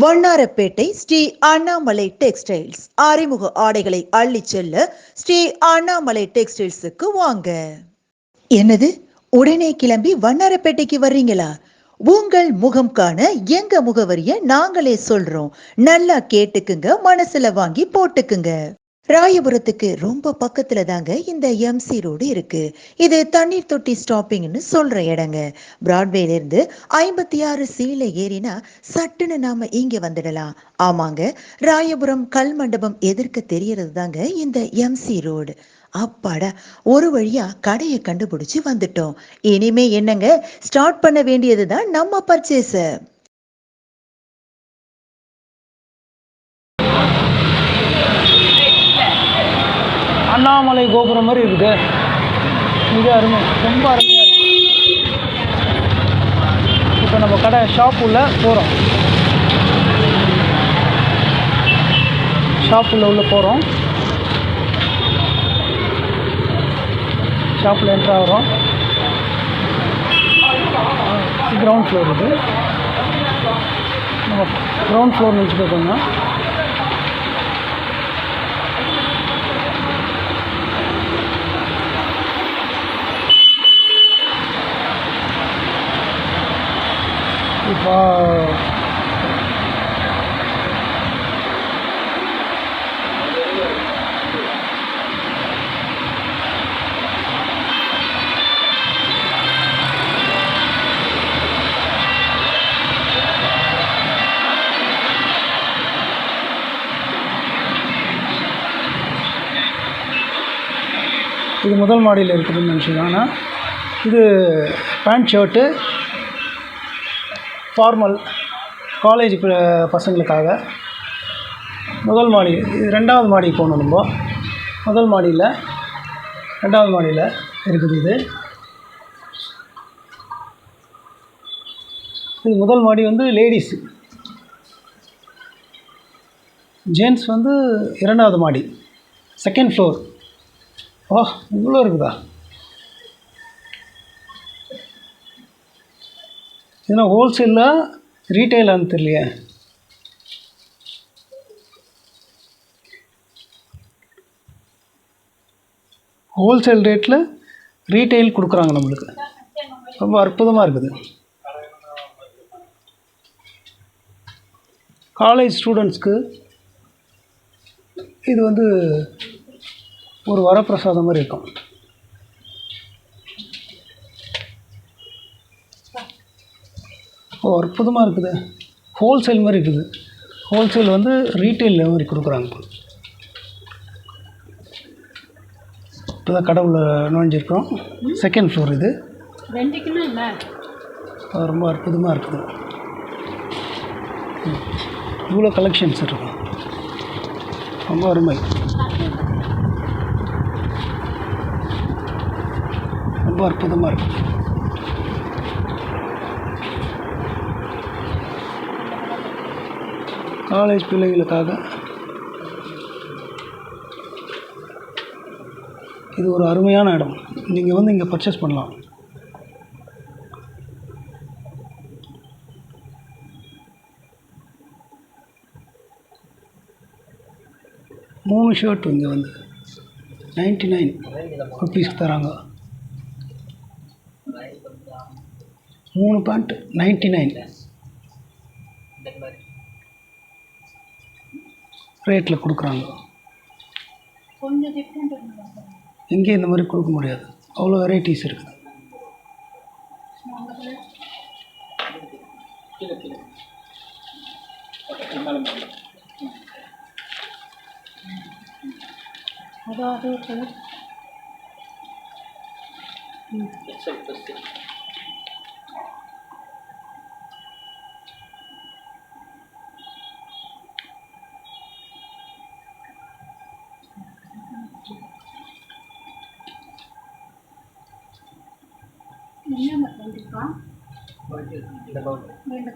Vannarapettai Sri Annamalai textiles. அறிமுக ஆடைகளை அள்ளி செல்ல ஸ்ரீ அண்ணாமலை டெக்ஸ்டைல்ஸுக்கு வாங்க. என்னது? உடனே கிளம்பி வண்ணாரப்பேட்டைக்கு வர்றீங்களா? உங்கள் முகம் காண எங்க முகவரிய நாங்களே சொல்றோம். நல்லா கேட்டுக்குங்க மனசுல வாங்கி போட்டுக்குங்க. ராயபுரத்துக்கு ரொம்ப பக்கத்துல தாங்க இந்த எம்சி ரோடு இருக்கு. இது தண்ணீர் தொட்டி ஸ்டாப்பிங்னு சொல்ற இடங்க. பிராட்வேல இருந்து ஐம்பத்தி ஆறு சீல ஏறினா சட்டுன்னு நாம இங்க வந்துடலாம். ஆமாங்க ராயபுரம் கல் மண்டபம் எதிர்க்க தெரியறது தாங்க இந்த எம்சி ரோடு அப்பாடா ஒரு வழியா கடையை கண்டுபிடிச்சு வந்துட்டோம். இனிமே என்னங்க ஸ்டார்ட் பண்ண வேண்டியதுதான் நம்ம பர்ச்சேஸ அண்ணாமலை கோபுரம் மாதிரி இருக்குது மிக அருமை ரொம்ப அருமையாக இருக்குது இப்போ நம்ம கடை ஷாப் உள்ள போகிறோம் ஷாப் உள்ள உள்ள போகிறோம் ஷாப்பில் என்ட்ரு ஆகிறோம். கிரவுண்ட் ஃப்ளோர் இது. நம்ம கிரவுண்ட் ஃப்ளோர் நினச்சிட்டு போங்க இப்போ இது முதல் மாடியில் இருக்குதுன்னு நினச்சிங்கன்னா இது பேண்ட் ஷர்ட்டு ஃபார்மல் காலேஜ் பசங்களுக்காக. முதல் மாடி இது ரெண்டாவது மாடிக்கு போகணும் நம்ம. முதல் மாடியில் ரெண்டாவது மாடியில் இருக்குது இது. இது முதல் மாடி வந்து லேடிஸ் ஜென்ஸ் வந்து இரண்டாவது மாடி. செகண்ட் ஃப்ளோர் ஓ இவ்வளோ இருக்குதா? இதுனா ஹோல்சேலில் ரீட்டைலான்னு தெரியலையே. ஹோல்சேல் ரேட்டில் ரீட்டைல் கொடுக்குறாங்க நம்மளுக்கு. ரொம்ப அற்புதமாக இருக்குது. காலேஜ் ஸ்டூடெண்ட்ஸ்க்கு இது வந்து ஒரு வரப்பிரசாதம் மாதிரி இருக்கும். ஓ அற்புதமாக இருக்குது. ஹோல்சேல் மாதிரி இருக்குது. ஹோல்சேல் வந்து ரீட்டைல் மாதிரி கொடுக்குறாங்க. இப்போ தான் கடவுள நுழைஞ்சிருக்கோம் செகண்ட் ஃப்ளோர் இது. ரொம்ப அற்புதமாக இருக்குது. இவ்வளோ கலெக்ஷன்ஸ் இருக்கும். ரொம்ப அருமை. ரொம்ப அற்புதமாக இருக்குது. காலேஜ் பிள்ளைகளுக்காக. இது ஒரு அருமையான இடம். நீங்கள் வந்து இங்கே பர்ச்சேஸ் பண்ணலாம். மூணு ஷர்ட் இங்கே வந்து. நைன்டி நைன் ருபீஸ்க்கு தராங்க. மூணு பேண்ட் நைன்டி நைன் ரேட்டில் கொடுக்குறாங்க. எங்கேயும் இந்த மாதிரி கொடுக்க முடியாது. அவ்வளோ வெரைட்டிஸ் இருக்குது அதாவது கலர் என்ன மட்டும். இருக்கா. ரெண்டு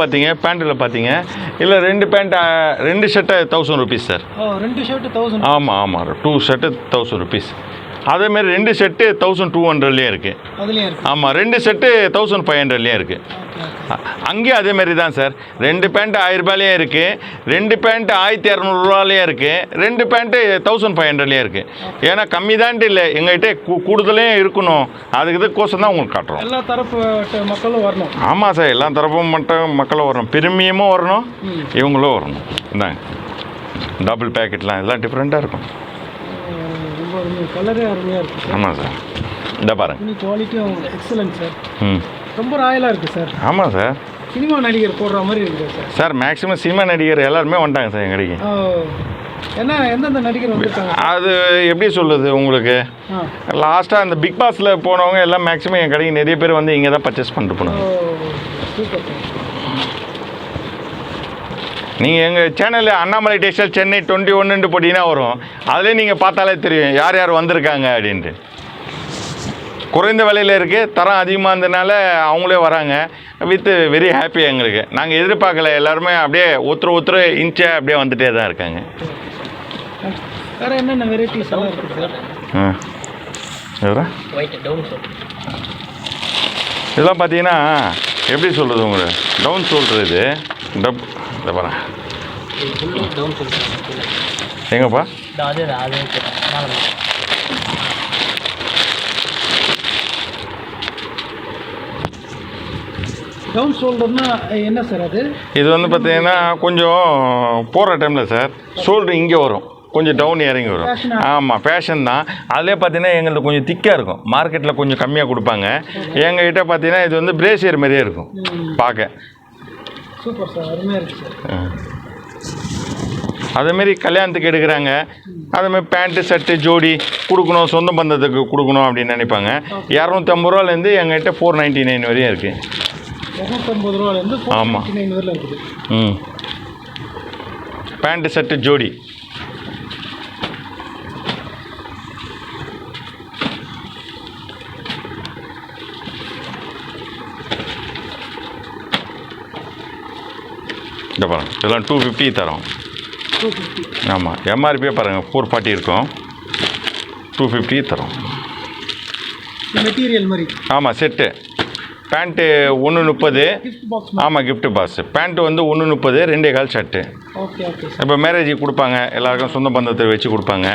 பார்த்தீங்க பேண்ட்டில் பார்த்தீங்க. இல்லை ரெண்டு பேண்ட் ரெண்டு ஷர்ட்டு தௌசண்ட் ருபீஸ் சார் ரெண்டு ஷர்ட்டு தௌசண்ட் ஆமாம் ஆமாம் டூ ஷர்ட்டு தௌசண்ட் ருபீஸ் அதேமாரி ரெண்டு செட்டு தௌசண்ட் டூ ஹண்ட்ரட்லேயும் இருக்குது ஆமாம் ரெண்டு செட்டு தௌசண்ட் ஃபைவ் ஹண்ட்ரட்லேயும் இருக்குது அங்கேயும் அதேமாரி தான் சார் ரெண்டு பேண்ட் ஆயிரரூபாலேயும் இருக்குது ரெண்டு பேண்ட் ஆயிரத்தி இரநூறுவாலேயும் இருக்குது ரெண்டு பேண்ட்டு தௌசண்ட் ஃபைவ் ஹண்ட்ரட்லேயும் இருக்குது ஏன்னா கம்மி தான்ட்டு இல்லை. எங்கள்கிட்ட கூ கூடுதலையும் இருக்கணும். அதுக்கு இதுக்கோசம் தான் உங்களுக்கு காட்டுறோம். எல்லா தரப்பு மக்களும் வரணும். ஆமாம் சார் எல்லா தரப்பும் மட்டும் மக்களும் வரணும். பிரிமியமும் வரணும். இவங்களும் வரணும். இந்தாங்க. டபுள் பேக்கெட்லாம் எல்லாம் டிஃப்ரெண்ட்டாக இருக்கும். அருமையாக கலரே அருமையாக இருக்குது ஆமாம் சார் இந்த பாருங்க. துணி குவாலிட்டியும் எக்ஸலன்ட் சார் ம். ரொம்ப ராயலாக இருக்குது சார் ஆமாம் சார் சினிமா நடிகர் போடுற மாதிரி இருக்குது சார் சார் மேக்ஸிமம் சினிமா நடிகர் எல்லாருமே வந்துட்டாங்க சார் என் கடைக்கு என்ன எந்தெந்த நடிகர் வந்திருக்காங்க? அது எப்படி சொல்லுது உங்களுக்கு? லாஸ்ட்டாக அந்த பிக் பாஸில் போனவங்க எல்லாம் மேக்ஸிமம் என் கடைக்கு நிறைய பேர் வந்து இங்கே தான் பர்ச்சேஸ் பண்ணிட்டு போனாங்க. சூப்பர் சார் நீங்கள் எங்கள் சேனலில் அண்ணாமலை டெக்ஸ்டைல் சென்னை டுவெண்ட்டி ஒன்றுன்ட்டு போட்டிங்கன்னா வரும். அதிலே நீங்கள் பார்த்தாலே தெரியும். யார் யார் வந்திருக்காங்க அப்படின்ட்டு. குறைந்த விலையில் இருக்குது தரம் அதிகமாக இருந்ததுனால அவங்களே வராங்க. வித் வெரி ஹாப்பி எங்களுக்கு. நாங்கள் எதிர்பார்க்கல. எல்லாருமே அப்படியே ஒருத்தர் ஒருத்தர் இன்ச்சா அப்படியே வந்துட்டே தான் இருக்காங்க. வேறு என்னென்ன வெரைட்டிஸ் எல்லாம் இருக்குது சார் ஆ. எதுரா இதெல்லாம் பார்த்தீங்கன்னா எப்படி சொல்கிறது உங்களுக்கு? டவுன் சொல்கிறது இது. டப் இந்த பாருங்க. எங்கப்பா? டவுன் ஷோல்டர்னா என்ன சார் அது இது வந்து பார்த்தீங்கன்னா கொஞ்சம் போகிற டைமில் சார் ஷோல்டர் இங்கே வரும். கொஞ்சம் டவுன் இறங்கி வரும்? ஆமாம் ஃபேஷன் தான். அதிலே பார்த்தீங்கன்னா எங்களுக்கு கொஞ்சம் திக்காக இருக்கும். மார்க்கெட்டில் கொஞ்சம் கம்மியாக கொடுப்பாங்க. எங்ககிட்ட பார்த்தீங்கன்னா இது வந்து பிரேசியர் மாதிரியே இருக்கும். பார்க்க. சூப்பர் சார் அருமையாக இருக்குது சார். அதேமாரி கல்யாணத்துக்கு எடுக்கிறாங்க. அதேமாதிரி பேண்ட்டு ஷர்ட்டு ஜோடி கொடுக்கணும் சொந்த பந்தத்துக்கு கொடுக்கணும் அப்படின்னு நினைப்பாங்க. இரநூத்தி ஐம்பது ரூபாலேருந்து எங்ககிட்ட ஃபோர் நைன்ட்டி நைன் வரையும் இருக்குது இரநூத்தம்பது ரூபாலேருந்து ஆமா. ஃபோர் நைன் வரல இருக்குது. ம். பேண்ட்டு ஷர்ட்டு ஜோடி. இந்த பாருங்க. இதெல்லாம் டூ ஃபிஃப்டி தரோம். ஆமாம் எம்ஆர்பியே பாருங்கள் ஃபோர் ஃபார்ட்டி இருக்கும். டூ ஃபிஃப்டி தரோம். மெட்டீரியல் மாதிரி. ஆமாம் செட்டு பேண்ட்டு ஒன்று முப்பது கிஃப்ட் பாக்ஸ் ஆமாம் gift பாஸ் பேண்ட்டு வந்து ஒன்று முப்பது ரெண்டே கால் ஷர்ட்டு இப்போ மேரேஜுக்கு கொடுப்பாங்க எல்லாருக்கும் சொந்த பந்தத்தை வச்சு கொடுப்பாங்க.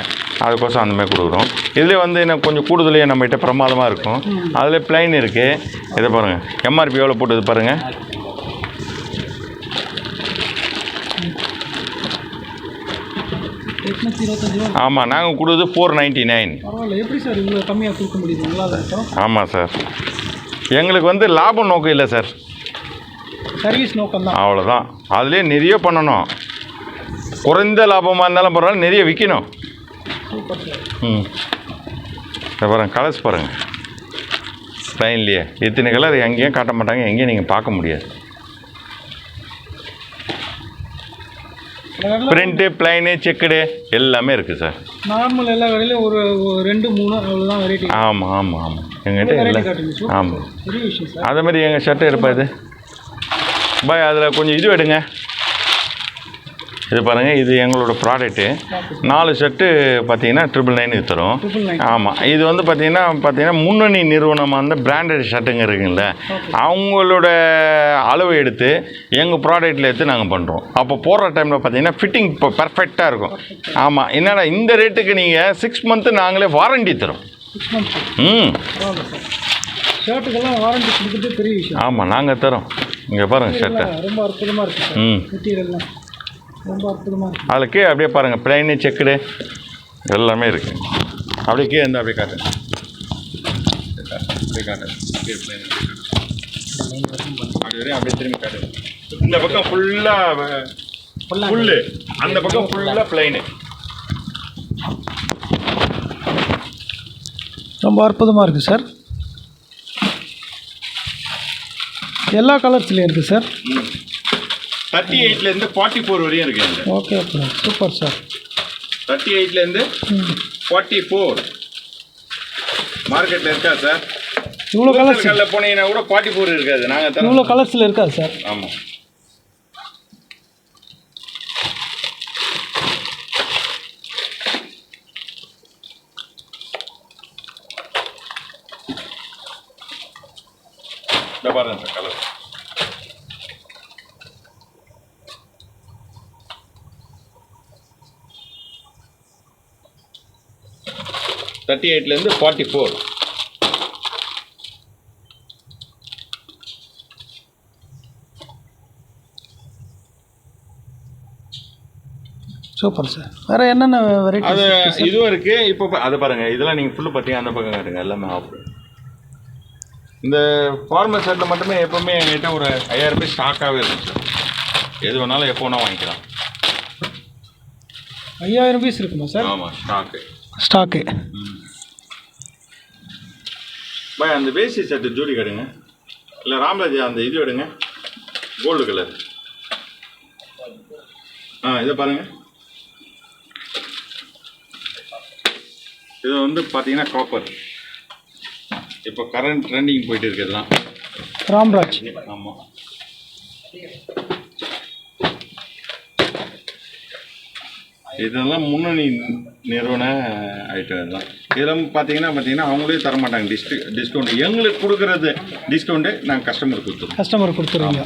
அதுக்கோசம் அந்த மாதிரி கொடுக்குறோம். இதில் வந்து இன்னும் கொஞ்சம் கூடுதலே நம்மகிட்ட பிரமாதமாக இருக்கும். அதில் பிளைன் இருக்குது இதை பாருங்கள் எம்ஆர்பி எவ்வளோ போட்டது பாருங்கள் எட்நூற்றி இருபத்தஞ்சு ரூபா ஆமாம் நாங்கள் கொடுக்குறது ஃபோர் நைன்ட்டி நைன் ஆமாம் சார் எங்களுக்கு வந்து லாபம் நோக்கம் இல்லை சார். சர்வீஸ் நோக்கம் தான். அவ்வளோதான் அதுலேயே நிறைய பண்ணணும். குறைந்த லாபமாக இருந்தாலும் பரவாயில்ல நிறைய விற்கணும் ம். இதை பாருங்க கலர்ஸ் பாருங்கள் லைன்லேயே இத்தனை கலர் எங்கேயும் காட்ட மாட்டாங்க எங்கேயும் நீங்கள் பார்க்க முடியாது. பிரிண்ட்டு பிளைனு செக்குடு எல்லாமே இருக்குது சார் நார்மல் எல்லா கடையிலும் ஒரு ரெண்டு மூணு அவ்வளோதான் வெரைட்டி ஆமாம் ஆமாம் ஆமாம் எங்கிட்ட வெரைட்டி எல்லாம் ஆமாம் அதே மாதிரி எங்கள் ஷர்ட் எடுப்பா இது? பாய் அதில் கொஞ்சம் இது எடுங்க. இது பாருங்கள் இது எங்களோட ப்ராடக்ட்டு நாலு செட்டு பார்த்தீங்கன்னா ட்ரிபிள் நைன் தரும். ஆமாம் இது வந்து பார்த்தீங்கன்னா பார்த்தீங்கன்னா முன்னணி நிறுவனம் அந்த பிராண்டட் ஷர்ட்டுங்க இருக்குங்கள அவங்களோட அளவு எடுத்து எங்கள் ப்ராடக்ட்டில் எடுத்து நாங்கள் பண்ணுறோம் அப்போ போடுற டைமில் பார்த்தீங்கன்னா ஃபிட்டிங் இப்போ பர்ஃபெக்டாக இருக்கும். ஆமாம் என்னடா இந்த ரேட்டுக்கு நீங்கள் சிக்ஸ் மந்த்து நாங்களே வாரண்டி தரோம். ம். ஷர்ட்டுக்கெல்லாம் வாரண்டி கொடுக்குறது பெரிய விஷயம். ஆமாம் நாங்கள் தரோம். இங்கே பாருங்கள் ஷர்ட்டை ரொம்ப அற்புதமாக இருக்குது ம். மெட்டீரியல்லாம் அதில் கீழே அப்படியே பாருங்கள் பிளைனு செக்குடு எல்லாமே இருக்குது அப்படியே கீழே இருந்து அப்படியே காட்டு. அப்படியே காட்டு. அப்படியே வரையும் அப்படியே திரும்பி காட்டு. இந்த பக்கம் ஃபுல்லாக ஃபுல்லு அந்த பக்கம் ஃபுல்லாக பிளைனு ரொம்ப அற்புதமாக இருக்குது சார். எல்லா கலர்ஸ்லேயும் இருக்குது சார். தேர்ட்டி எயிட்லேருந்து ஃபார்ட்டி ஃபோர் வரையும் இருக்குது okay okay super sir thirty எயிட்லேருந்து forty four மார்க்கெட்டில் இருக்கா சார் இவ்வளோ கலர்ஸ் போனீங்கன்னா கூட ஃபார்ட்டி ஃபோர் இருக்காது நாங்கள் இவ்வளோ கலர்ஸில் இருக்கா சார் ஆமாம் தேர்ட்டி எயிட்லேருந்து ஃபார்ட்டி ஃபோர் சூப்பர் சார் வேறு என்னென்ன அது வெரைட்டி இதுவும் இருக்கு. இப்போ அது பாருங்க. இதெல்லாம் நீங்க ஃபுல்லு பார்த்தீங்க அந்த பக்கம் காட்டுங்க. எல்லாமே ஆஃப் இந்த ஃபார்மல் ஷர்ட்டில் மட்டுமே எப்பவுமே என்கிட்ட ஒரு ஐயாயிரம் ரூபாய் ஸ்டாக்காகவே இருக்கும் சார் எது வேணாலும் எப்போ வேணால் வாங்கிக்கலாம். ஐயாயிரம் பீஸ் இருக்குமா சார் ஆமாம் ஸ்டாக்கு ஸ்டாக்கு பாய் அந்த வேஷ்டி ஷர்ட்டு ஜோடி கடுங்க இல்லை ராம்ராஜ் அந்த இது எடுங்க. கோல்டு கலர் ஆ இதை பாருங்க. இது வந்து பார்த்தீங்கன்னா காப்பர் இப்போ கரண்ட் ட்ரெண்டிங் போயிட்டு இருக்கிறதுலாம் ராம்ராஜ். ஆமாம் இதெல்லாம் முன்னணி நிறுவன ஐட்டம் இதெல்லாம் இதெல்லாம் பார்த்தீங்கன்னா பார்த்தீங்கன்னா அவங்களே தர மாட்டாங்க டிஸ்டி டிஸ்கவுண்ட் எங்களுக்கு கொடுக்குறது டிஸ்கவுண்ட்டு நாங்கள் கஸ்டமருக்கு கொடுத்துருவோம் கஸ்டமர் கொடுத்துருவீங்க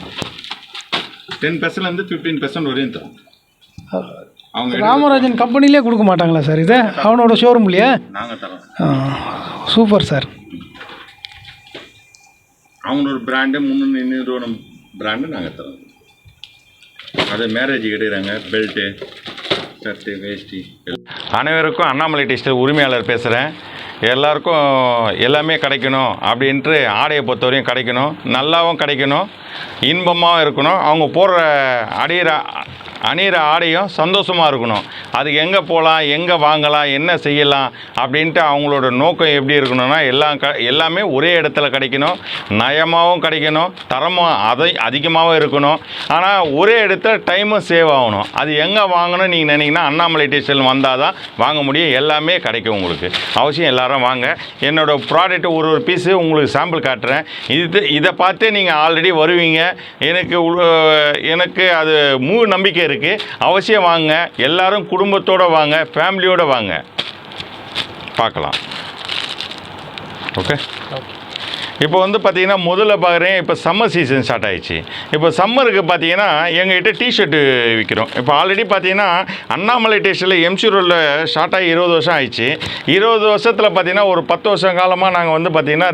டென் பர்சன்ட்லேருந்து ஃபிஃப்டீன் பர்சன்ட் வரையும் தரும். அவங்க ராமராஜன் கம்பெனிலே கொடுக்க மாட்டாங்களா சார் இது? அவனோட ஷோரூம்லையே நாங்கள் தரோம். சூப்பர் சார் அவங்களோட பிராண்டு முன்னணி நிறுவனம் பிராண்டு நாங்கள் தரோம். அது மேரேஜ் கிடைக்கிறாங்க பெல்ட்டு வேஷ்டி அனைவருக்கும் அண்ணாமலை டெக்ஸ்டைல் உரிமையாளர் பேசுகிறேன் எல்லாருக்கும் எல்லாமே கிடைக்கணும் அப்படின்ட்டு ஆடையை பொறுத்தவரையும் கிடைக்கணும். நல்லாவும் கிடைக்கணும். இன்பமாகவும் இருக்கணும். அவங்க போடுற அடையிற அணிகிற ஆடையும் சந்தோஷமாக இருக்கணும். அதுக்கு எங்கே போகலாம் எங்கே வாங்கலாம் என்ன செய்யலாம் அப்படின்ட்டு அவங்களோட நோக்கம் எப்படி இருக்கணும்னா எல்லாம் க எல்லாமே ஒரே இடத்துல கிடைக்கணும். நயமாகவும் கிடைக்கணும். தரமாக அதை அதிகமாகவும் இருக்கணும். ஆனால் ஒரே இடத்துல டைமும் சேவ் ஆகணும். அது எங்கே வாங்கணும் நீங்கள் நினைங்கன்னா அண்ணாமலை டெக்ஸ்டைல் வந்தால் தான் வாங்க முடியும். எல்லாமே கிடைக்கும் உங்களுக்கு. அவசியம் எல்லாரும் வாங்க. என்னோடய ப்ராடக்ட் ஒரு ஒரு பீஸு உங்களுக்கு சாம்பிள் காட்டுறேன். இது இதை பார்த்தே நீங்கள் ஆல்ரெடி வருவீங்க. எனக்கு எனக்கு அது மூ நம்பிக்கை இருக்குது அவசியம் வாங்க. எல்லாரும் குடும்பத்தோடு வாங்க. ஃபேமிலியோடு வாங்க. பார்க்கலாம். ஓகே இப்போ வந்து பார்த்தீங்கன்னா முதல்ல பார்க்குறேன் இப்போ சம்மர் சீசன் ஸ்டார்ட் ஆயிடுச்சு. இப்போ சம்மருக்கு பார்த்தீங்கன்னா எங்ககிட்ட டிஷர்ட்டு விற்கிறோம் இப்போ ஆல்ரெடி பார்த்தீங்கன்னா அண்ணாமலை டேஸ்டில் எம்சி ரோடில் ஸ்டார்ட் ஆகி இருபது வருஷம் ஆயிடுச்சு. இருபது வருஷத்தில் பார்த்தீங்கன்னா ஒரு பத்து வருஷம் காலமாக நாங்கள் வந்து பார்த்தீங்கன்னா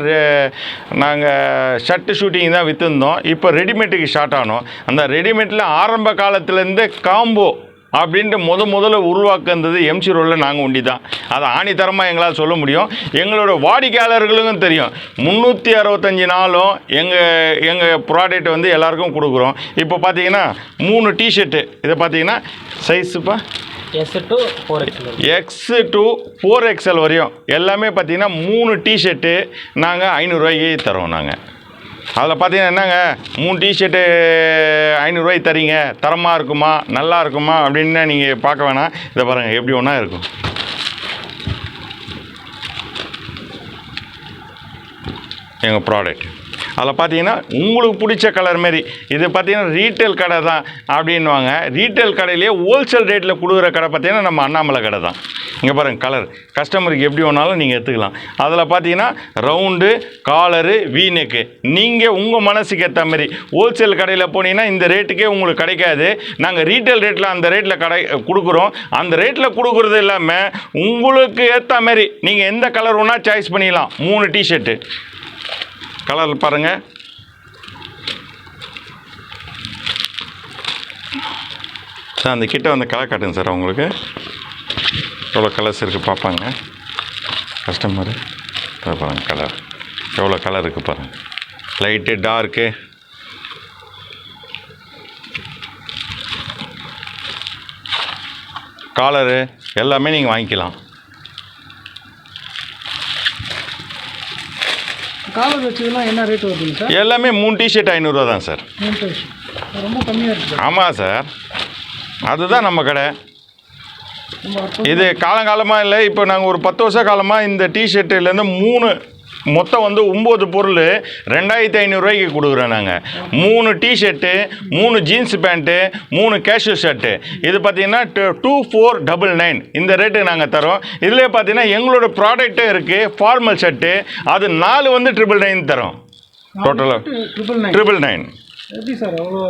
நாங்கள் ஷர்ட்டு ஷூட்டிங் தான் விற்றுருந்தோம் இப்போ ரெடிமேட்டுக்கு ஸ்டார்ட் ஆனோம். அந்த ரெடிமேட்டில் ஆரம்ப காலத்துலேருந்து காம்போ அப்படின்ட்டு முத முதல்ல உருவாக்குனது எம்சி ரோடில் நாங்கள் உண்டி தான் அதை ஆணித்தரமாக எங்களால் சொல்ல முடியும். எங்களோட வாடிக்கையாளர்களுக்கும் தெரியும். முந்நூற்றி அறுபத்தஞ்சி நாளும் எங்கள் எங்கள் ப்ராடக்ட் வந்து எல்லாருக்கும் கொடுக்குறோம். இப்போ பார்த்தீங்கன்னா மூணு டிஷர்ட்டு இதை பார்த்தீங்கன்னா சைஸுப்பா S to four X X to four XL வரையும். எல்லாமே பார்த்தீங்கன்னா மூணு டிஷர்ட்டு நாங்கள் ஐநூறுரூவாய்க்கு தரோம் நாங்கள் அதில் பார்த்தீங்கன்னா என்னங்க? மூணு டிஷர்ட்டு ஐநூறுரூவாய்க்கு தரீங்க. தரமாக இருக்குமா? நல்லா இருக்குமா? அப்படின்னு நீங்கள் பார்க்க வேணாம். இதை பாருங்கள் எப்படி ஒன்றா இருக்கும். எங்கள் ப்ராடக்ட் அதில் பார்த்தீங்கன்னா உங்களுக்கு பிடிச்ச கலர் மாரி. இது பார்த்தீங்கன்னா ரீட்டைல் கடை தான் அப்படின்வாங்க ரீட்டைல் கடையிலேயே ஹோல்சேல் ரேட்டில் கொடுக்குற கடை பார்த்தீங்கன்னா நம்ம அண்ணாமலை கடை தான். இங்கே பாருங்கள் கலர் கஸ்டமருக்கு எப்படி வேணாலும் நீங்கள் எடுத்துக்கலாம். அதில் பார்த்தீங்கன்னா ரவுண்டு காலரு வீணுக்கு நீங்கள் உங்கள் மனசுக்கு ஏற்ற மாதிரி ஹோல்சேல் கடையில் போனீங்கன்னா இந்த ரேட்டுக்கே உங்களுக்கு கிடைக்காது. நாங்கள் ரீட்டைல் ரேட்டில் அந்த ரேட்டில் கடை கொடுக்குறோம். அந்த ரேட்டில் கொடுக்குறது இல்லாமல் உங்களுக்கு ஏற்ற மாதிரி நீங்கள் எந்த கலர் வேணால் சாய்ஸ் பண்ணிக்கலாம். மூணு டிஷர்ட்டு கலர் பாருங்கள் சார் அந்த கிட்ட வந்து கலர் காட்டுங்க சார் உங்களுக்கு எவ்வளோ கலர்ஸ் இருக்குது பார்ப்பாங்க. கஸ்டமரு பாருங்கள் கலர் எவ்வளோ கலர் இருக்குது பாருங்கள் லைட்டு டார்க்கு காலரு எல்லாமே நீங்கள் வாங்கிக்கலாம். காலர் வச்சதுலாம் என்ன ரேட் வருதுங்க சார்? எல்லாமே மூணு டிஷர்ட் ஐநூறுரூவா தான் சார். மூணு ரொம்ப கம்மியாக இருக்குது ஆமாம் சார். அதுதான் நம்ம கடை. இது காலங்காலமாக இல்லை இப்போ நாங்கள் ஒரு பத்து வருஷ காலமாக இந்த டிஷர்ட்டுலேருந்து மூணு மொத்தம் வந்து ஒம்பது பொருள் ரெண்டாயிரத்தி ஐநூறுரூவாய்க்கு கொடுக்குறோம் நாங்கள் மூணு டிஷர்ட்டு மூணு ஜீன்ஸ் பேண்ட்டு மூணு கேஷுவல் ஷர்ட்டு இது பார்த்தீங்கன்னா டூ ஃபோர் டபுள் நைன் இந்த ரேட்டு நாங்கள் தரோம். இதிலே பார்த்தீங்கன்னா எங்களோட ப்ராடக்ட்டும் இருக்குது ஃபார்மல் ஷர்ட்டு அது நாலு வந்து ட்ரிபிள் நைன் தரோம். டோட்டலாக ட்ரிபிள் நைன் எப்படி சார் அவ்வளோ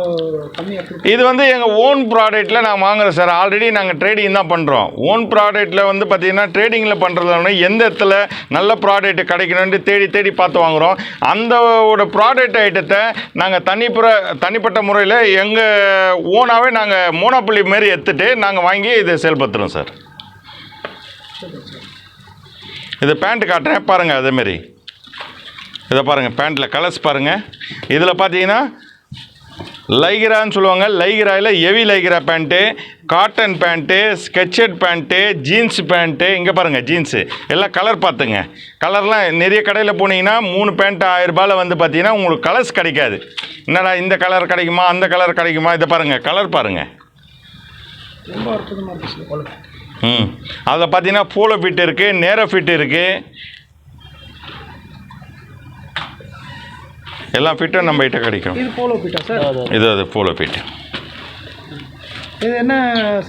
கம்மியாக இது வந்து எங்கள் ஓன் ப்ராடக்ட்டில் நான் வாங்குறோம் சார். ஆல்ரெடி நாங்கள் ட்ரேடிங் தான் பண்ணுறோம் ஓன் ப்ராடக்ட்டில் வந்து பார்த்தீங்கன்னா ட்ரேடிங்கில் பண்ணுறதுனா எந்த இடத்துல நல்ல ப்ராடக்ட் கிடைக்கணும்னு தேடி தேடி பார்த்து வாங்குகிறோம் அந்த ப்ராடக்ட் ஐட்டத்தை நாங்கள் தனிப்புற தனிப்பட்ட முறையில் எங்கள் ஓனாகவே நாங்கள் மோனோப்புள்ளி மாரி எடுத்துகிட்டு நாங்கள் வாங்கி இதை செயல்படுத்துகிறோம் சார். இது பேண்ட் காட்டுறேன். பாருங்கள் அதேமாரி இதை பாருங்கள் பேண்ட்டில் கலர்ஸ் பாருங்கள் இதில் பார்த்தீங்கன்னா லைகிரான்னு சொல்லுவாங்க. லைகிராயில் heavy lycra pant cotton pant sketched pant jeans pant இங்கே பாருங்கள் ஜீன்ஸு எல்லாம் கலர் பார்த்துங்க. கலர்லாம் நிறைய கடையில் போனீங்கன்னா மூணு பேண்ட் ஆயிரம் ரூபாயில் வந்து பார்த்தீங்கன்னா உங்களுக்கு கலர்ஸ் கிடைக்காது. என்னடா இந்த கலர் கிடைக்குமா அந்த கலர் கிடைக்குமா? இதை பாருங்கள் கலர் பாருங்கள் ம். அதில் பார்த்தீங்கன்னா போலோ ஃபிட் இருக்குது நேரோ ஃபிட் இருக்குது எல்லா ஃபிட்டும் நம்ம கிட்ட கிடைக்கும். இது போலோ பீட்டா சார்? இது அது போலோ ஃபிட் இது என்ன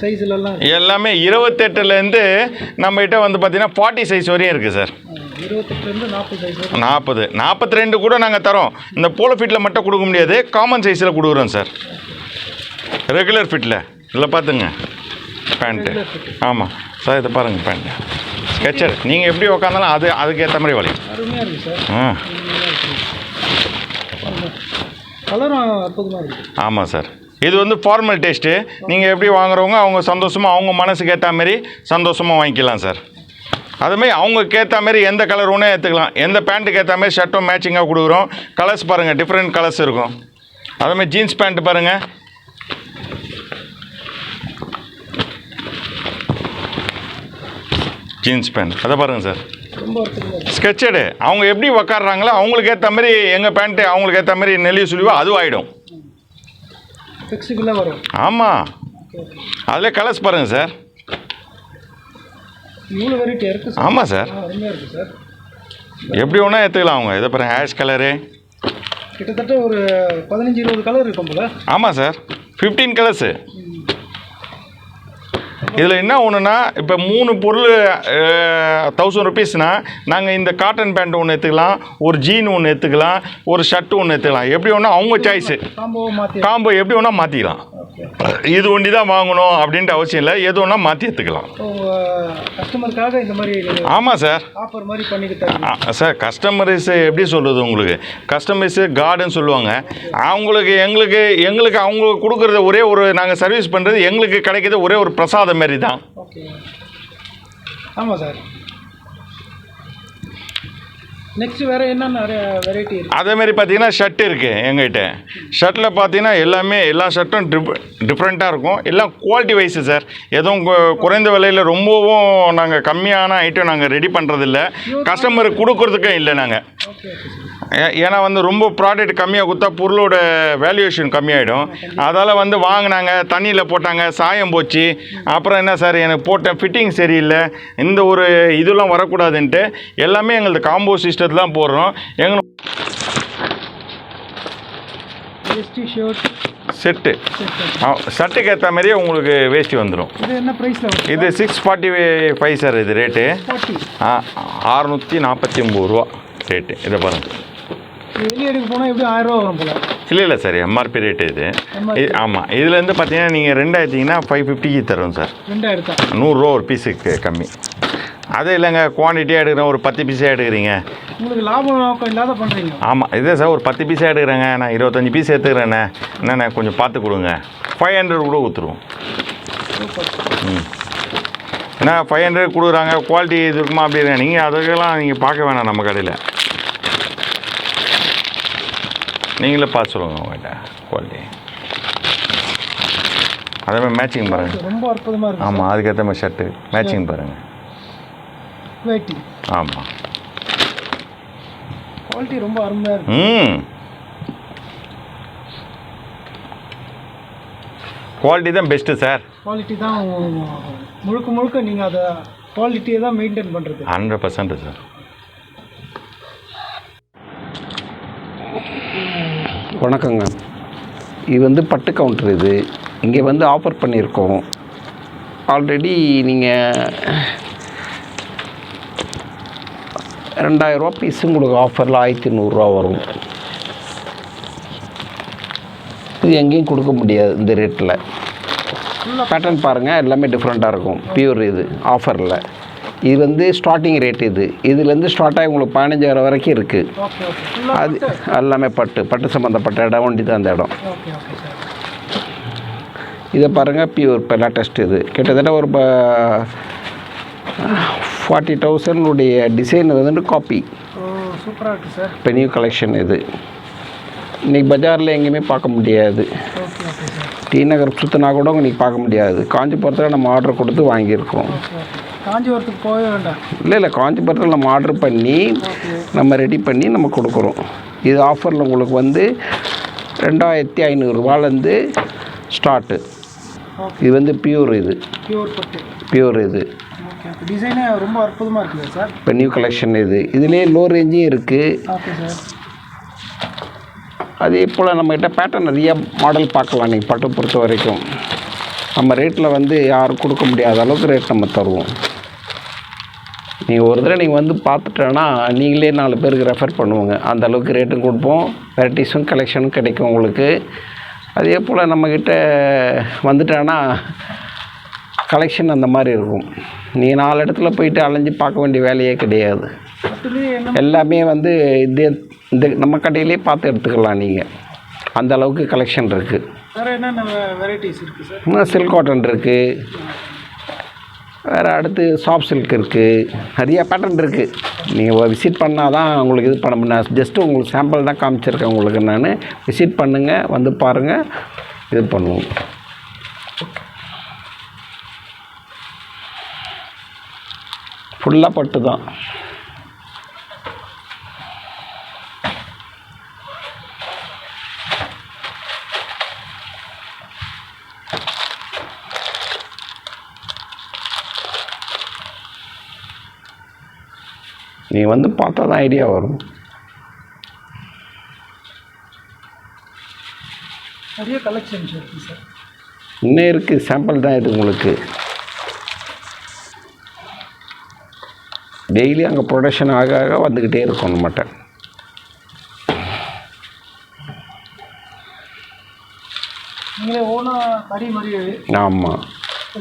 சைஸ்லலாம் எல்லாமே இருபத்தெட்டுலேருந்து நம்மகிட்ட வந்து பார்த்தீங்கன்னா ஃபார்ட்டி சைஸ் வரையும் இருக்குது சார். இருபத்தெட்டுலேருந்து நாற்பது நாற்பத்தி ரெண்டு கூட நாங்கள் தரோம். இந்த போலோ ஃபிட்டில் மட்டும் கொடுக்க முடியாது. காமன் சைஸில் கொடுக்குறோம் சார். ரெகுலர் ஃபிட்டில் இதில் பார்த்துங்க. பேண்ட்டு ஆமாம் சார் இதை பாருங்கள் பேண்ட்டு ஸ்கெச்சர் நீங்கள் எப்படி உக்காந்தாலும் அது அதுக்கேற்ற மாதிரி வளையும். ஆ. கலரும் அற்புதமாக இருக்குது ஆமாம் சார். இது வந்து ஃபார்மல் டேஸ்ட்டு நீங்கள் எப்படி வாங்குறவங்க அவங்க சந்தோஷமாக அவங்க மனசுக்கு ஏற்ற மாதிரி சந்தோஷமாக வாங்கிக்கலாம் சார். அதுமாரி அவங்களுக்கு ஏற்ற மாதிரி எந்த கலர் ஒன்றும் ஏற்றுக்கலாம் எந்த பேண்ட்டுக்கு ஏற்ற மாதிரி ஷர்ட்டும் மேட்சிங்காக கொடுக்குறோம். கலர்ஸ் பாருங்கள் டிஃப்ரெண்ட் கலர்ஸ் இருக்கும். அதுமாதிரி ஜீன்ஸ் பேண்ட் பாருங்கள் ஜீன்ஸ் பேண்ட் அதை பாருங்கள் சார் ஸ்கெச்சடு அவங்க எப்படி உக்காடுறாங்களோ அவங்களுக்கு ஏற்ற மாதிரி எங்கள் பேண்ட்டு அவங்களுக்கு ஏற்ற மாதிரி நெல்லி சுழிவோ அதுவும் ஆகிடும் ஆமாம் அதில் கலர்ஸ் பாருங்கள் சார் ஆமாம் சார் எப்படி வேணால் எடுத்துக்கலாம் அவங்க. இதை பாருங்க ஹேஷ் கலரு கிட்டத்தட்ட ஒரு பதினஞ்சு இருபது கலர் இருக்கும் போல. ஆமாம் சார் ஃபிஃப்டீன் கலர்ஸு இதில் என்ன ஒன்றுனா இப்போ மூணு பொருள் தௌசண்ட் ருபீஸ்னால் நாங்கள் இந்த காட்டன் பேண்ட் ஒன்று எடுத்துக்கலாம் ஒரு ஜீன் ஒன்று எடுத்துக்கலாம் ஒரு ஷர்ட் ஒன்று எடுத்துக்கலாம். எப்படி வேணா அவங்க சாய்ஸு காம்போ எப்படி வேணால் மாற்றிக்கலாம் இது ஒண்டி தான் வாங்கணும் அப்படின்ட்டு அவசியம் இல்லை. எது வேணால் மாற்றி எடுத்துக்கலாம். உங்கள் கஸ்டமருக்காக இந்த மாதிரி ஆமாம் சார் ஆஃபர் மாதிரி சார் கஸ்டமர்ஸ் எப்படி சொல்கிறது உங்களுக்கு? கஸ்டமர்ஸு கார்டுன்னு சொல்லுவாங்க. அவங்களுக்கு எங்களுக்கு எங்களுக்கு அவங்க கொடுக்குறது ஒரே ஒரு நாங்கள் சர்வீஸ் பண்ணுறது எங்களுக்கு கிடைக்கிறது ஒரே ஒரு பிரசாதம் மாரி தான் ஓகே. ஆமாம் சார். நெக்ஸ்ட் வேறு என்னென்ன வெரைட்டி இருக்குது அதேமாரி பார்த்தீங்கன்னா ஷர்ட் இருக்குது எங்ககிட்ட. ஷர்ட்டில் பார்த்தீங்கன்னா எல்லாமே எல்லா ஷர்ட்டும் டிஃப் டிஃப்ரெண்ட்டாக இருக்கும். எல்லாம் குவாலிட்டி வைஸு சார் எதுவும் குறைந்த விலையில் ரொம்பவும் நாங்கள் கம்மியான ஐட்டம் நாங்கள் ரெடி பண்ணுறதில்ல கஸ்டமருக்கு கொடுக்குறதுக்கும் இல்லை நாங்கள் ஏன்னா வந்து ரொம்ப ப்ராடக்ட் கம்மியாக கொடுத்தா பொருளோட வேல்யூவேஷன் கம்மியாயிடும். அதால் வந்து வாங்கினாங்க தண்ணியில் போட்டாங்க சாயம் போச்சு. அப்புறம் என்ன சார் எனக்கு போட்ட ஃபிட்டிங் சரியில்லை. இந்த ஒரு இதெல்லாம் வரக்கூடாதுன்ட்டு எல்லாமே எங்களது காம்போ சிஸ்டத்தில் தான் போடுறோம். எங்களுக்கு செட்டு. ஷர்ட்டுக்கு ஏற்ற மாதிரியே உங்களுக்கு வேஷ்டி வந்துடும் இது சிக்ஸ் ஃபார்ட்டி ஃபைவ் சார்? இது ரேட்டு ஃபார்ட்டி அறுநூற்றி நாற்பத்தி ஒம்பது ரூபா. ரேட்டு இதை பாருங்கள் வெளியே எடுக்க போனால் எப்படி ஆயிரம் ரூபா வரும் போல? இல்லை இல்லை சார் எம்ஆர்பி ரேட்டு இது. இது ஆமாம் இதுலேருந்து பார்த்தீங்கன்னா நீங்கள் ரெண்டு எடுத்தீங்கன்னா ஃபைவ் ஃபிஃப்டிக்கு தரும் சார் ரெண்டாயிரத்தா? நூறுரூவா ஒரு பீஸுக்கு கம்மி. அது இல்லைங்க குவான்டிட்டியாக எடுக்கிறேன் ஒரு பத்து பீஸாக எடுக்கிறீங்க. உங்களுக்கு லாபம் நோக்கம் இல்லாத பண்ணுறீங்க ஆமாம் இதே சார் ஒரு பத்து பீஸாக எடுக்கிறேங்க. நான் இருபத்தஞ்சி பீஸ் எடுத்துக்கிறேண்ணே என்னண்ணே கொஞ்சம் பார்த்து கொடுங்க. ஃபைவ் ஹண்ட்ரட் கூட கொடுத்துருவோம். ம். ஏன்னா ஃபைவ் ஹண்ட்ரட் கொடுக்குறாங்க குவாலிட்டி இது இருக்குமா அப்படின்னா நீங்கள் அதுக்கெல்லாம் நீங்கள் பார்க்க வேணாம் நம்ம கடையில். நீங்களே பார்த்து சொல்லுங்கள் உங்கள்கிட்ட குவாலிட்டி அதே மாதிரி மேட்சிங் பாருங்கள் ரொம்ப அற்புதமாக இருக்கு ஆமாம் அதுக்கேற்ற மாதிரி ஷர்ட்டு மேட்சிங் பாருங்கள் வேட்டி ஆமாம் குவாலிட்டி ரொம்ப அருமையாக இருக்கு. ம். குவாலிட்டி தான் பெஸ்ட்டு சார் குவாலிட்டி தான் முழுக்க முழுக்க நீங்கள் அதை குவாலிட்டியை தான் மெயின்டைன் பண்ணுறது ஹண்ட்ரட் பர்சன்ட் சார் வணக்கங்க. இது வந்து பட்டு கவுண்டர் இது. இங்கே வந்து ஆஃபர் பண்ணியிருக்கோம். ஆல்ரெடி நீங்கள் ரெண்டாயிரரூவா பீஸும் உங்களுக்கு ஆஃபரில் ஆயிரத்தி நூறுரூவா வரும். இது எங்கேயும் கொடுக்க முடியாது இந்த ரேட்டில் பேட்டர்ன் பாருங்கள் எல்லாமே டிஃப்ரெண்ட்டாக இருக்கும். பியூர் இது ஆஃபரில் இது வந்து ஸ்டார்டிங் ரேட் இது. இதுலேருந்து ஸ்டார்ட் ஆகி உங்களுக்கு பதினஞ்சாயிரம் வரைக்கும் இருக்குது அது எல்லாமே பட்டு. பட்டு சம்மந்தப்பட்ட இடம் ஒண்டி தான் அந்த இடம். இதை பாருங்கள் பியூர் இப்போ லேட்டஸ்ட் இது. கிட்டத்தட்ட ஒரு ஃபார்ட்டி தௌசண்டுடைய டிசைன் வந்துட்டு காப்பி சூப்பராக இருக்குது சார். இப்போ நியூ கலெக்ஷன் இது. இன்றைக்கி பஜாரில் எங்கேயுமே பார்க்க முடியாது. டி நகர் சுற்றினா கூட இன்றைக்கி பார்க்க முடியாது. காஞ்சிபுரத்தில் நம்ம ஆர்டர் கொடுத்து வாங்கியிருக்கோம். காஞ்சிபுரத்துக்கு போகவே வேண்டாம். இல்லை இல்லை காஞ்சிபுரத்தில் நம்ம ஆர்டர் பண்ணி நம்ம ரெடி பண்ணி நம்ம கொடுக்குறோம். இது ஆஃபரில் உங்களுக்கு வந்து ரெண்டாயிரத்தி ஐநூறுரூவாலேருந்து ஸ்டார்ட்டு இது வந்து பியூர் இது. பியூர் பட்டு. பியூர் இது. டிசைனே ரொம்ப அற்புதமாக இருக்குல்ல சார்? இப்போ நியூ கலெக்ஷன் இது. இதுலேயே லோ ரேஞ்சும் இருக்குது ஓகே சார் அதே போல் நம்மக்கிட்ட பேட்டர்ன் நிறைய மாடல் பார்க்கலாம் நீங்கள் பட்டு பொறுத்த வரைக்கும். நம்ம ரேட்டில் வந்து யாரும் கொடுக்க முடியாத அளவுக்கு ரேட் நம்ம தருவோம். நீங்கள் ஒரு தடவை நீங்கள் வந்து பார்த்துட்டோன்னா நீங்களே நாலு பேருக்கு ரெஃபர் பண்ணுவோங்க. அந்த அளவுக்கு ரேட்டும் கொடுப்போம். வெரைட்டிஸும் கலெக்ஷனும் கிடைக்கும் உங்களுக்கு. அதே போல் நம்மக்கிட்ட வந்துட்டான்னா கலெக்ஷன் அந்த மாதிரி இருக்கும். நீங்கள் நாலு இடத்துல போயிட்டு அலைஞ்சு பார்க்க வேண்டிய வேலையே கிடையாது. எல்லாமே வந்து இது இந்த நம்ம கடையிலே பார்த்து எடுத்துக்கலாம் நீங்கள் அந்த அளவுக்கு கலெக்ஷன் இருக்குது வேறு என்னென்ன வெரைட்டிஸ் இருக்குது சார் இன்னும் சில்க் காட்டன் இருக்குது வேறு அடுத்து சாஃப்ட் சில்க் இருக்குது நிறைய பேட்டர்ன் இருக்குது நீங்கள் விசிட் பண்ணால் தான் உங்களுக்கு இது பண்ண முடியும். ஜஸ்ட்டு உங்களுக்கு சாம்பிள் தான் காமிச்சிருக்கேன் உங்களுக்கு நான். விசிட் பண்ணுங்கள் வந்து பாருங்கள் இது பண்ணுவோம். ஃபுல்லாக பட்டு தான் நீ வந்து பார்த்தா தான் ஐடியா வரும். நிறைய கலெக்ஷன்ஸ் இருக்குது சார் இன்னும் இருக்குது சாம்பிள் தான் இது உங்களுக்கு. டெய்லி அங்கே ப்ரொடக்ஷன் ஆக ஆக வந்துக்கிட்டே இருக்கும் நம்மகிட்ட. நீங்களே ஓனாக கறி மாதிரி ஆமாம்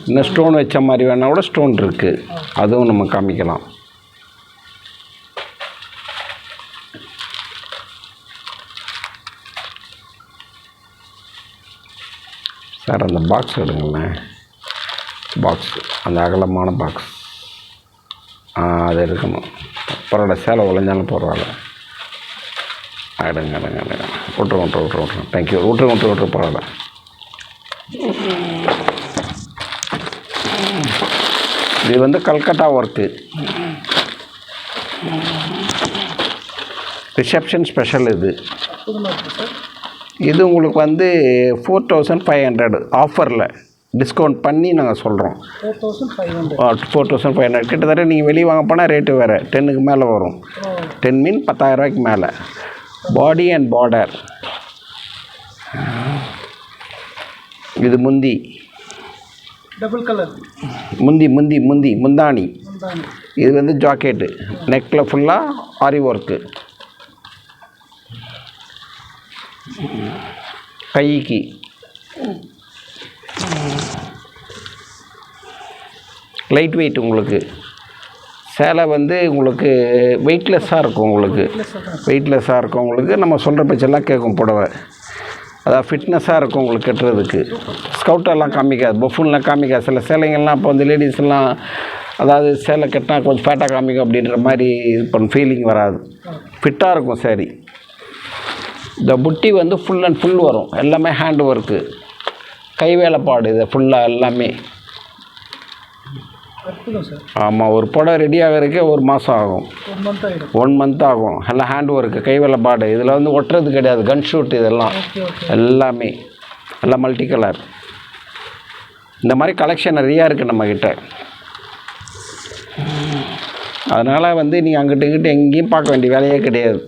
இன்னும் ஸ்டோன் வச்ச மாதிரி வேணால் கூட ஸ்டோன் இருக்குது அதுவும் நம்ம காமிக்கலாம். சார் அந்த பாக்ஸ் எடுங்களேன். பாக்ஸ் அந்த அகலமான பாக்ஸ் ஆ அது இருக்கணும் பரவாயில்ல சேலை உழைஞ்சாலும் பரவாயில்ல. எடுங்க எடுங்க எடுங்க. விட்ரு விட்ரு விட்ரு விட்ரு தேங்க்யூ விட்ரு விட்ரு விட்ரு பரவாயில்ல. இது வந்து கல்கட்டா ஒர்க்கு ரிசப்ஷன் ஸ்பெஷல் இது. சார் இது உங்களுக்கு வந்து ஃபோர் தௌசண்ட் ஃபைவ் ஹண்ட்ரட் ஆஃபரில் டிஸ்கவுண்ட் பண்ணி நாங்கள் சொல்கிறோம் four thousand five hundred four thousand five hundred கிட்டத்தட்ட நீங்கள் வெளியே வாங்க போனால் ரேட்டு வேறு. டென்னுக்கு மேலே வரும். டென் மீன் பத்தாயிரரூவாய்க்கு மேலே. பாடி அண்ட் பார்டர் இது முந்தி. டபுள் கலர் முந்தி முந்தி முந்தி. முந்தாணி. முந்தானி இது வந்து ஜாக்கெட்டு நெக்கில் ஃபுல்லாக ஆரி ஒர்க்கு கைக்கு. லைட் வெயிட் உங்களுக்கு. சேலை வந்து உங்களுக்கு வெயிட்லெஸ்ஸாக இருக்கும் உங்களுக்கு. வெயிட்லெஸ்ஸாக இருக்கும் உங்களுக்கு. நம்ம சொல்கிற பேச்செல்லாம் கேட்கும் புடவை. அதாவது ஃபிட்னஸாக இருக்கும் உங்களுக்கு கட்டுறதுக்கு. ஸ்கவுட்டெல்லாம் காமிக்காது. பஃபூன்லாம் காமிக்காது. சில சேலைங்கள்லாம் இப்போ வந்து லேடிஸ்லாம் அதாவது சேலை கட்டினா கொஞ்சம் ஃபேட்டாக காமிக்கும் அப்படின்ற மாதிரி இது பண்ண ஃபீலிங் வராது. ஃபிட்டாக இருக்கும் சரி இந்த புட்டி வந்து ஃபுல் அண்ட் ஃபுல் வரும். எல்லாமே ஹேண்ட் ஒர்க்கு கை வேலைப்பாடு இது ஃபுல்லாக எல்லாமே. ஆமாம் ஒரு புடவை ரெடி ஆகிறதுக்கே ஒரு மாதம் ஆகும். ஒன் மந்த் ஆகும். எல்லாம் ஹேண்ட் ஒர்க்கு கை வேலைப்பாடு இதில் வந்து ஒட்டுறது கிடையாது. கன் ஷூட் இதெல்லாம். எல்லாமே. எல்லாம் மல்டி கலர் இந்த மாதிரி கலெக்ஷன் நிறையா இருக்குது நம்மக்கிட்ட அதனால் வந்து நீங்கள் அங்கிட்டு இங்கிட்டு எங்கேயும் பார்க்க வேண்டிய வேலையே கிடையாது.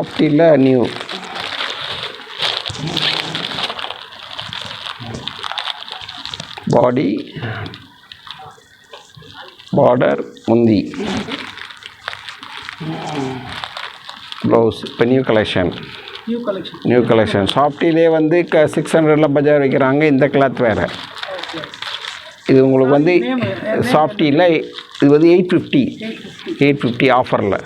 இது சாஃப்டியில் நியூ பாடி பார்டர் முந்தி. ப்ளவுஸ் இப்போ new collection new collection new collection சாஃப்டிலே வந்து க சிக்ஸ் ஹண்ட்ரடில் பஜார் வைக்கிறாங்க இந்த கிளாத் வேறு. இது உங்களுக்கு வந்து சாஃப்டியில் இது வந்து எயிட் ஃபிஃப்டி எயிட் ஃபிஃப்டி ஆஃபரில்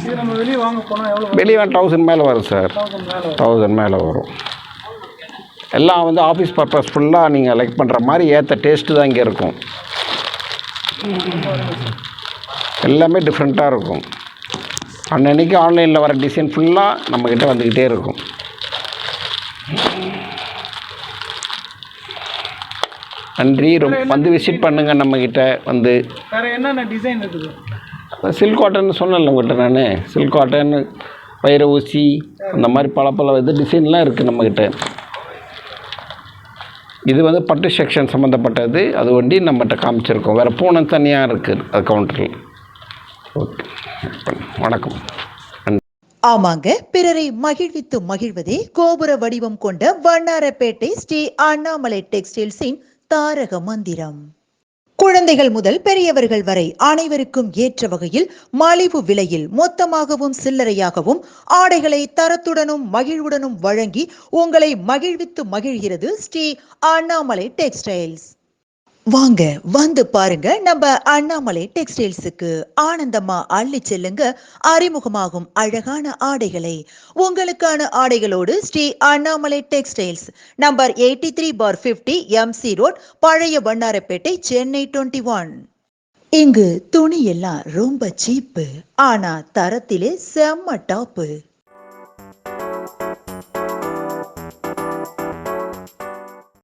இது நம்ம வெளியே வாங்க போனால் எவ்வளோ வெளியே தௌசண்ட் மேலே வரும் சார் தௌசண்ட் மேலே வரும். தௌசண்ட் மேலே வரும். எல்லாம் வந்து ஆஃபீஸ் பர்பஸ் ஃபுல்லாக நீங்கள் லைக் பண்ணுற மாதிரி ஏற்ற டேஸ்ட்டு தான் இங்கே இருக்கும். எல்லாமே டிஃப்ரெண்ட்டாக இருக்கும். அன்னன்னைக்கு ஆன்லைனில் வர டிசைன் ஃபுல்லாக நம்மக்கிட்ட வந்துக்கிட்டே இருக்கும். நன்றி. ரொம்ப வந்து விசிட் பண்ணுங்கள் நம்மக்கிட்ட வந்து. வேறு என்னென்ன டிசைன் இருக்குது? சில்க் காட்டன் சொன்னேன்ல உங்கள்கிட்ட நான். சில்க் காட்டன் வைர ஊசி அந்த மாதிரி பல பல இது டிசைன்லாம் இருக்குது நம்மக்கிட்ட இது வந்து பட்டு செக்ஷன் சம்மந்தப்பட்டது அது ஒண்டி நம்மகிட்ட காமிச்சிருக்கோம். வேறு பூனை தனியாக இருக்குது அது கவுண்டரில் ஓகே வணக்கம். ஆமாங்க. பிறரை மகிழ்வித்து மகிழ்வதே கோபுர வடிவம் கொண்ட வண்ணாரப்பேட்டை ஸ்ரீ அண்ணாமலை டெக்ஸ்டைல்ஸின் தாரக மந்திரம். குழந்தைகள் முதல் பெரியவர்கள் வரை அனைவருக்கும் ஏற்ற வகையில் மலிவு விலையில் மொத்தமாகவும் சில்லறையாகவும் ஆடைகளை தரத்துடனும் மகிழ்வுடனும் வழங்கி உங்களை மகிழ்வித்து மகிழ்கிறது ஸ்ரீ அண்ணாமலை டெக்ஸ்டைல்ஸ். வாங்க வந்து பாருங்க. நம்ம அண்ணாமலை டெக்ஸ்டைல்ஸுக்கு ஆனந்தமா அள்ளி செல்லுங்க. அறிமுகமாகும் அழகான ஆடைகளை. உங்களுக்கான ஆடைகளோடு Shri Annamalai textiles. Number eighty three பார் ஃபிஃப்டி எம்சி ரோட் பழைய வண்ணாரப்பேட்டை சென்னை டுவெண்ட்டி ஒன். இங்கு துணி எல்லாம் ரொம்ப சீப்பு ஆனா தரத்திலே செம்ம டாப்பு.